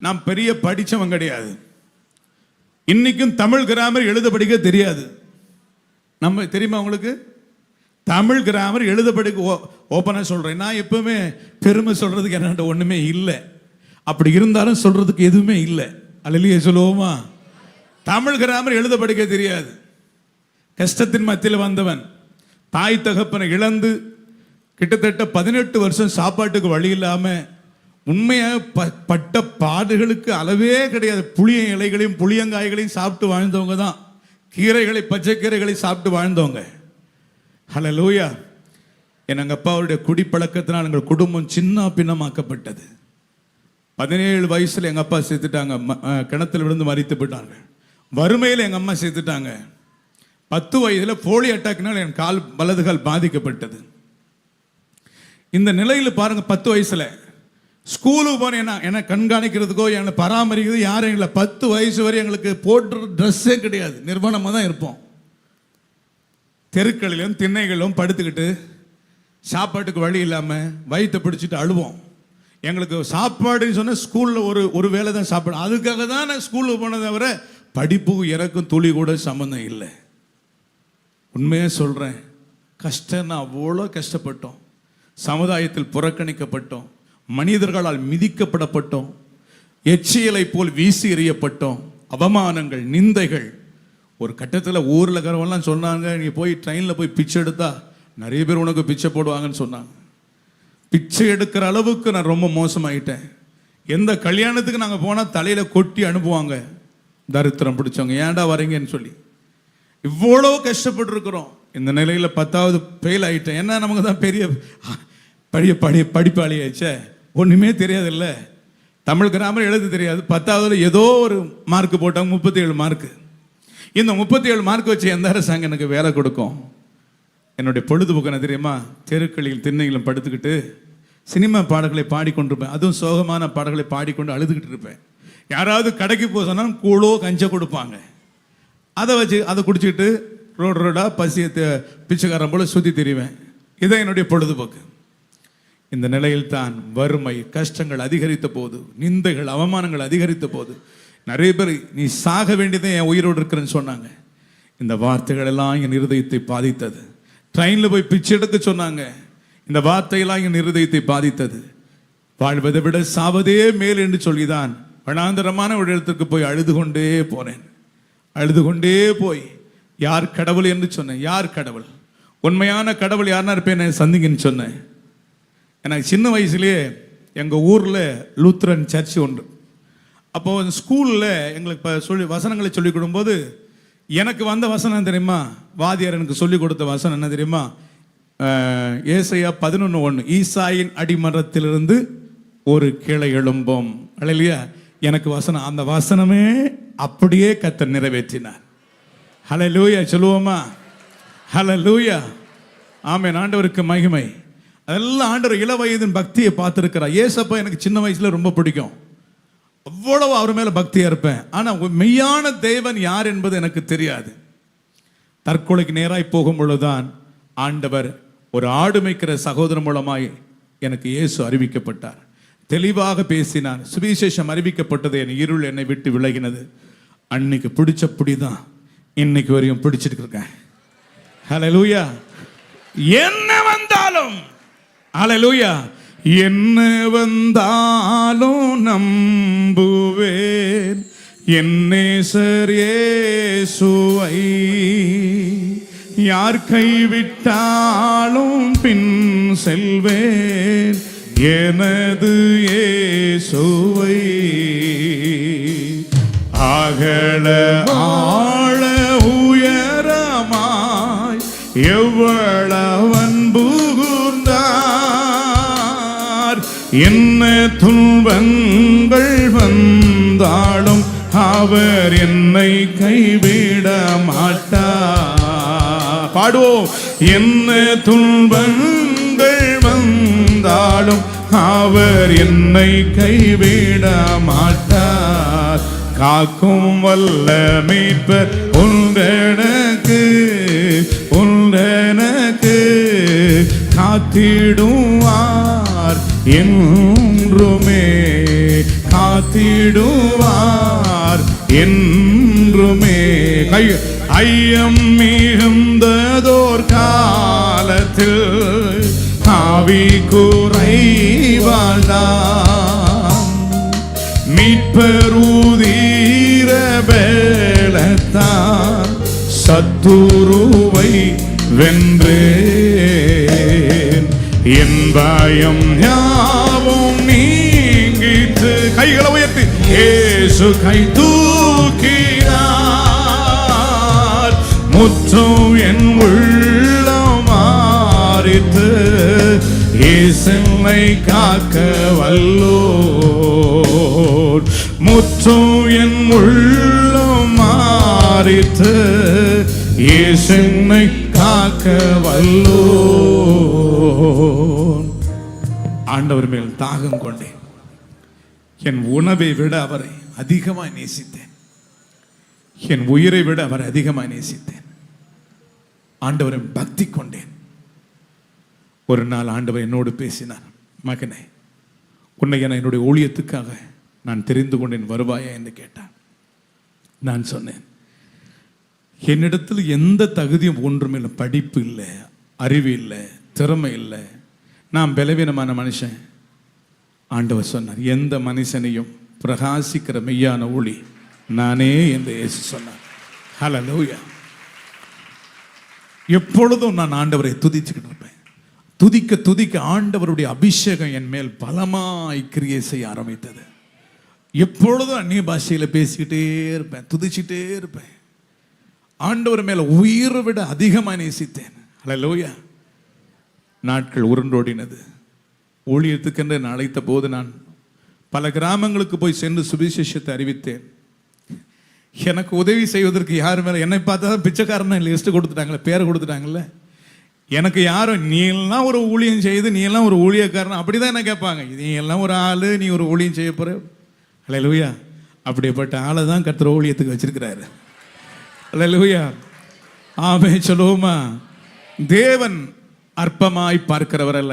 நான் பெரிய படித்தவன் கிடையாது. இன்னைக்கும் தமிழ் கிராமர் எழுத படிக்க தெரியாது. நம்ம தெரியுமா உங்களுக்கு? தமிழ் கிராமர் எழுத படிக்க ஓப்பனாக சொல்கிறேன் நான் எப்பவுமே பெருமை சொல்கிறதுக்கு என்னட்ட ஒன்றுமே இல்லை. அப்படி இருந்தாலும் சொல்கிறதுக்கு எதுவுமே இல்லை. அல்லையே சொல்லுவோமா? தமிழ் கிராமர் எழுத படிக்க தெரியாது. கஷ்டத்தின் மத்தியில் வந்தவன். தாய் தகப்பனை இழந்து கிட்டத்தட்ட பதினெட்டு வருஷம் சாப்பாட்டுக்கு வழி இல்லாமல் உண்மையாக ப பட்ட பாடுகளுக்கு அளவே கிடையாது. புளிய இலைகளையும் புளியங்காய்களையும் சாப்பிட்டு வாழ்ந்தவங்க தான். கீரைகளை பச்சைக்கீரைகளை சாப்பிட்டு வாழ்ந்தவங்க. ஹலோ லூயா என் எங்கள் அப்பாவுடைய குடிப்பழக்கத்தினால் எங்கள் குடும்பம் சின்ன பின்னமாக்கப்பட்டது. பதினேழு வயசில் எங்கள் அப்பா சேர்த்துட்டாங்க கிணத்துல விழுந்து மறித்து போயிட்டாங்க. வறுமையில் எங்கள் அம்மா சேர்த்துட்டாங்க பத்து வயதில் போலி அட்டாக்னால் என் கால் வலது கால் பாதிக்கப்பட்டது. இந்த நிலையில் பாருங்கள் பத்து வயசில். ஸ்கூலுக்கு போனேன். என்ன என்ன கண்காணிக்கிறதுக்கோ என்னை பராமரிக்கிறது யாரும் இல்லை. பத்து வயசு வரை எங்களுக்கு போடுற ட்ரெஸ்ஸே கிடையாது. நிர்வாணமாக தான் இருப்போம். தெருக்களிலும் திண்ணைகளிலும் படுத்துக்கிட்டு சாப்பாட்டுக்கு வழி இல்லாமல் வயிற்றை பிடிச்சிட்டு அழுவோம். எங்களுக்கு சாப்பாடுன்னு சொன்னால் ஸ்கூலில் ஒரு ஒரு வேளை தான் சாப்பாடு. அதுக்காக தான் நான் ஸ்கூலுக்கு போனதை தவிர படிப்புக்கும் இறக்கும் துளி கூட சம்மந்தம் இல்லை. உண்மையாக சொல்கிறேன் கஷ்டம்னா அவ்வளோ கஷ்டப்பட்டோம். சமுதாயத்தில் புறக்கணிக்கப்பட்டோம். மனிதர்களால் மிதிக்கப்படப்பட்டோம். எச்சியலை போல் வீசி எறியப்பட்டோம். அவமானங்கள் நிந்தைகள். ஒரு கட்டத்தில் ஊரில் இருக்கிறவங்கலாம் சொன்னாங்க நீ போய் ட்ரெயினில் போய் பிச்சை எடுத்தா நிறைய பேர் உனக்கு பிச்சை போடுவாங்கன்னு சொன்னாங்க. பிச்சை எடுக்கிற அளவுக்கு நான் ரொம்ப மோசமாயிட்டேன். எந்த கல்யாணத்துக்கு நாங்கள் போனால் தலையில் கொட்டி அனுப்புவாங்க. தரித்திரம் பிடிச்சவங்க ஏன்டா வரீங்கன்னு சொல்லி. இவ்வளோ கஷ்டப்பட்டுருக்குறோம். இந்த நிலையில் பத்தாவது ஃபெயில் ஆகிட்டேன் என்ன நமக்கு தான் பெரிய பெரிய படி படிப்பாளி ஆச்சே ஒன்றுமே தெரியாதுல்ல. தமிழ் கிராமர் எழுத தெரியாது. பத்தாவதுல ஏதோ ஒரு மார்க் போட்டாங்க முப்பத்தி ஏழு மார்க்கு இந்த முப்பத்தி ஏழு மார்க் வச்சு எந்த அரசாங்கம் எனக்கு வேலை கொடுக்கும்? என்னுடைய பொழுதுபோக்கு என்ன தெரியுமா? தெருக்களில் திண்ணைகளும் படுத்துக்கிட்டு சினிமா பாடல்களை பாடிக்கொண்டிருப்பேன். அதுவும் சோகமான பாடல்களை பாடிக்கொண்டு அழுதுகிட்டு இருப்பேன். யாராவது கடைக்கு போக சொன்னால் கூழோ கஞ்சோ கொடுப்பாங்க. அதை வச்சு அதை குடிச்சிக்கிட்டு ரோடு ரோடாக பசியை பிச்சைக்காரன் போல் சுற்றி தெரிவேன். இதான் என்னுடைய பொழுதுபோக்கு. இந்த நிலையில் தான் வறுமை கஷ்டங்கள் அதிகரித்த போது நிந்தைகள் அவமானங்கள் அதிகரித்த போது நிறைய பேர் நீ சாக வேண்டியதை என் உயிரோடு இருக்கிறேன்னு சொன்னாங்க. இந்த வார்த்தைகள் எல்லாம் என் இருதயத்தை பாதித்தது. ட்ரெயினில் போய் பிச்சை எடுக்க சொன்னாங்க. இந்த வார்த்தையெல்லாம் என் இருதயத்தை பாதித்தது. வாழ்வதை விட சாவதே மேல் என்று சொல்லிதான் வனாந்தரமான ஒரு இடத்துக்கு போய் அழுது கொண்டே போனேன். அழுது கொண்டே போய் யார் கடவுள்? என்று சொன்னேன். யார் கடவுள்? உண்மையான கடவுள் யாருன்னா இருப்பேன்? சந்திங்கன்னு சொன்னேன். எனக்கு சின்ன வயசுலேயே எங்கள் ஊரில் லூத்ரன் சர்ச் ஒன்று அப்போ ஸ்கூலில் எங்களுக்கு இப்போ சொல்லி வசனங்களை சொல்லிக் கொடுக்கும்போது எனக்கு வந்த வசனம் தெரியுமா? வாதியார் எனக்கு சொல்லிக் கொடுத்த வசனம் என்ன தெரியுமா? ஏசையா பதினொன்று ஒன்று ஈசாயின் அடிமரத்திலிருந்து ஒரு கிளை எழும்போம். இல்லையா எனக்கு வசனம் அந்த வசனமே அப்படியே கத்த நிறைவேற்றினார். ஹலோ லூயா சொல்லுவோமா? ஹலோ லூயா ஆமென் ஆண்டவருக்கு மகிமை. அதெல்லாம் ஆண்டவர் இள வயதின் பக்தியை பார்த்துருக்கிறார். ஏசப்பா எனக்கு சின்ன வயசுல ரொம்ப பிடிக்கும். அவ்வளவு அவர் மேல பக்தியா இருப்பேன். ஆனா மெய்யான தேவன் யார் என்பது எனக்கு தெரியாது. தற்கொலைக்கு நேராய் போகும் பொழுதுதான் ஆண்டவர் ஒரு ஆடு மேய்க்கிற சகோதரன் மூலமாய் எனக்கு இயேசு அறிவிக்கப்பட்டார். தெளிவாக பேசினார். சுவிசேஷம் அறிவிக்கப்பட்டது. என் இருள் என்னை விட்டு விலகினது. அன்னைக்கு பிடிச்ச புடிதான் இன்னைக்கு வரையும் பிடிச்சிட்டு இருக்கேன். ஹலோ லூயா என்ன வந்தாலும் அலலூயா என்ன வந்தாலும் நம்புவேன். என்னேசர் இயேசுவை. யார் கைவிட்டாலும் பின் செல்வேன். எனது ஏசுவை அகல ஆழ உயரமாய் எவ்வளவு என்ன துன்பங்கள் வந்தாலும் அவர் என்னை கைவிட மாட்டார் பாடுவோம். என்ன துன்பங்கள் வந்தாலும் அவர் என்னை கைவிட மாட்டார் காக்கும் வல்ல மீட்பர் உண்டனக்கு உண்டனக்கு காத்திடுவார். என்றுமே காத்திடுவார். என்றுமே கை ஐயம் மிகுந்ததோர் காலத்தில் ஆவி குறைவாழ்தான் மீட்பருதீர வேளத்தான் சத்துருவை வென்றே என் பயம் யாவும் நீங்கிற்று. கைகளை உயர்த்தி. ஏசு கை தூக்கினார். முற்றும் என் உள்ளம் மாறித்து இசை காக்க வல்லோர். முற்றும் என் உள்ளம் மாறித்து இசை காக்க வல்லோர். ஆண்டவர் மேல் தாகம் கொண்டேன். என் உணவை விட அவரை அதிகமாக நேசித்தேன். என் உயிரை விட அவரை அதிகமாக நேசித்தேன். ஆண்டவரின் பக்தி கொண்டேன். ஒரு நாள் ஆண்டவர் என்னோடு பேசினார் மகனே உன்னை என என்னுடைய ஊழியத்துக்காக நான் தெரிந்து கொண்டேன் வருவாயா? என்று கேட்டான் நான் சொன்னேன் என்னிடத்தில் எந்த தகுதியும் ஒன்றுமில்லை படிப்பு இல்லை அறிவு இல்லை திறமை இல்லை. நான் பலவீனமான மனுஷன். ஆண்டவர் சொன்னார் எந்த மனுஷனையும் பிரகாசிக்கிற மெய்யான ஒளி நானே என்று இயேசு சொன்னார். ஹalleluya எப்பொழுதும் நான் ஆண்டவரை துதிச்சுக்கிட்டு இருப்பேன். துதிக்க துதிக்க ஆண்டவருடைய அபிஷேகம் என் மேல் பலமாய் கிரியை செய்ய ஆரம்பித்தது. எப்பொழுதும் அந்நிய பாஷையில் பேசிக்கிட்டே இருப்பேன் துதிச்சிட்டே இருப்பேன். ஆண்டவர் மேலே உயிரை விட அதிகமாக நேசித்தேன். ஹalleluya நாட்கள் உருண்டோடினது. ஊழியத்துக்கென்று நான் அழைத்த போது நான் பல கிராமங்களுக்கு போய் சென்று சுவிசேஷத்தை அறிவித்தேன். எனக்கு உதவி செய்வதற்கு யார் மேலே என்னை பார்த்தா தான் பிச்சைக்காரன் லிஸ்ட்டு கொடுத்துட்டாங்களே பேரை கொடுத்துட்டாங்கல்ல எனக்கு யாரும் நீ எல்லாம் ஒரு ஊழியம் செய்து நீ எல்லாம் ஒரு ஊழியக்காரன். அப்படி தான் என்ன கேட்பாங்க. நீ எல்லாம் ஒரு ஆள் நீ ஒரு ஊழியம் செய்ய போகிற அல்ல அப்படிப்பட்ட ஆளை தான் கத்துற ஊழியத்துக்கு வச்சிருக்கிறாரு. அல்ல ஆமே சொல்லுவோமா? தேவன் அற்பமாய் பார்க்கிறவர் அல்ல